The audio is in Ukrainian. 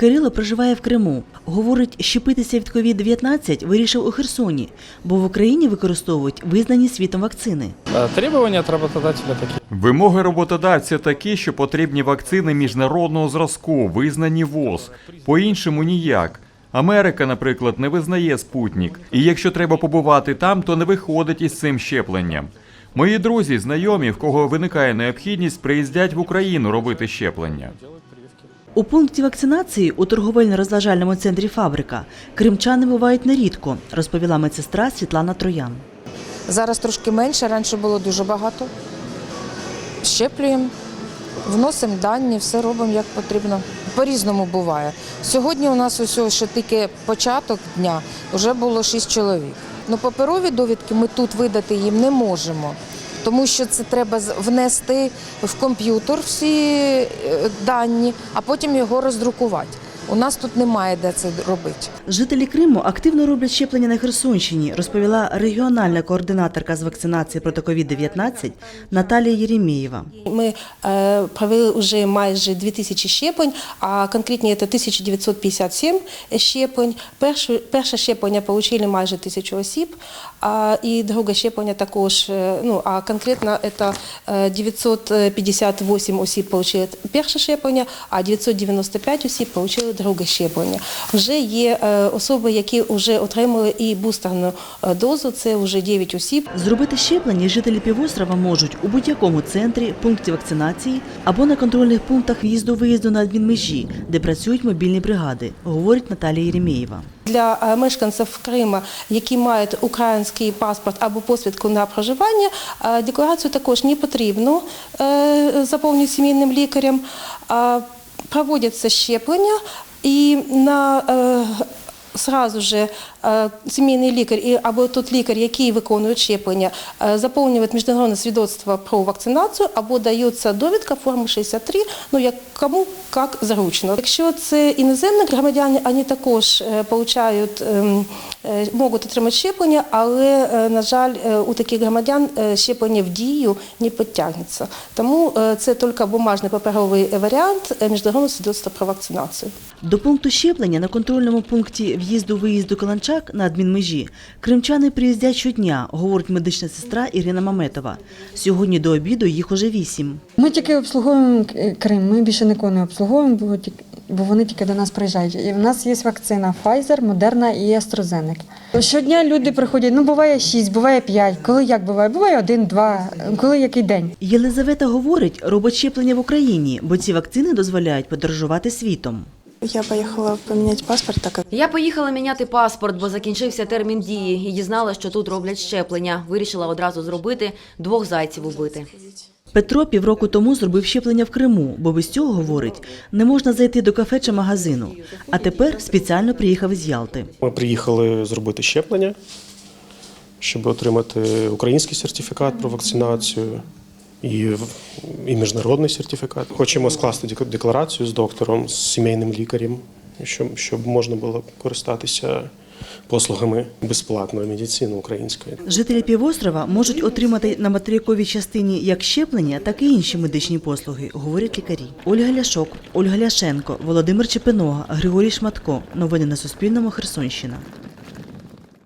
Кирило проживає в Криму. Говорить, щепитися від COVID-19 вирішив у Херсоні, бо в Україні використовують визнані світом вакцини. Требования от работодателя такие. Вимоги роботодавця такі, що потрібні вакцини міжнародного зразку, визнані ВОЗ. По-іншому ніяк. Америка, наприклад, не визнає спутник. І якщо треба побувати там, то не виходить із цим щепленням. Мої друзі, знайомі, в кого виникає необхідність, приїздять в Україну робити щеплення. У пункті вакцинації у торговельно-розважальному центрі Фабрика кримчани бувають нерідко, розповіла медсестра Світлана Троян. Зараз трошки менше, раніше було дуже багато. Щеплюємо, вносимо дані, все робимо як потрібно. По-різному буває. Сьогодні у нас ось ще тільки початок дня, вже було 6 чоловік. Ну, паперові довідки ми тут видати їм не можемо, тому що це треба внести в комп'ютер всі е, дані, а потім його роздрукувати. У нас тут немає де це робити. Жителі Криму активно роблять щеплення на Херсонщині, розповіла регіональна координаторка з вакцинації проти COVID-19 Наталія Єремєєва. Ми е, провели вже майже 2000 щеплень, а конкретні це 1957 щеплень. Перше, перше щеплення отримали майже тисячу осіб, а, і друге щеплення також, е, ну, а конкретно це е, 958 осіб отримали перше щеплення, а 995 осіб отримали друге щеплення. Вже є е, особи, які вже отримали і бустерну е, дозу, це вже 9 осіб. Зробити щеплення жителі півострова можуть у будь-якому центрі, пункті вакцинації або на контрольних пунктах в'їзду-виїзду на адмінмежі, де працюють мобільні бригади, говорить Наталія Єремєєва. Для е, мешканців Криму, які мають український паспорт або посвідку на проживання, декларацію також не потрібно заповнювати сімейним лікарем. Проводяться щеплення і на е, Сразу же е, сімейний лікар і або тот лікар, який виконує щеплення, е, заповнює міжнародне свідоцтво про вакцинацію або дається довідка форми 63, ну як кому як зручно. Якщо це іноземні громадяни, вони також отримують ем, е, можуть отримати щеплення, але, е, на жаль, е, у таких громадян е, щеплення в дію не підтягнеться. Тому е, це тільки бумажний паперовий варіант е, міжнародного свідоцтва про вакцинацію. До пункту щеплення на контрольному пункті в'їзду-виїзду Каланчак на адмінмежі кримчани приїздять щодня, говорить медична сестра Ірина Маметова. Сьогодні до обіду їх уже вісім. Ми тільки обслуговуємо Крим, ми більше нікого не обслуговуємо, бо, тільки- бо вони тільки до нас приїжджають. І в нас є вакцина Pfizer, Moderna і AstraZeneca. Щодня люди приходять, ну буває шість, буває п'ять. Коли як буває? Буває один, два, коли який день. Єлизавета говорить, робить щеплення в Україні, бо ці вакцини дозволяють подорожувати світом. Я поехала поменять паспорт, так Я поїхала міняти паспорт, бо закінчився термін дії і дізналася, що тут роблять щеплення. Вирішила одразу зробити двох зайців убити. Петро півроку тому зробив щеплення в Криму, бо без цього, говорить, не можна зайти до кафе чи магазину. А тепер спеціально приїхав із Ялти. Ми приїхали зробити щеплення, щоб отримати український сертифікат про вакцинацію і, і міжнародний сертифікат. Хочемо скласти декларацію з доктором, з сімейним лікарем, щоб, щоб можна було користатися послугами безплатної медицини української. Жителі півострова можуть отримати на материковій частині як щеплення, так і інші медичні послуги, говорять лікарі. Ольга Ляшок, Ольга Ляшенко, Володимир Чепинога, Григорій Шматко. Новини на Суспільному. Херсонщина.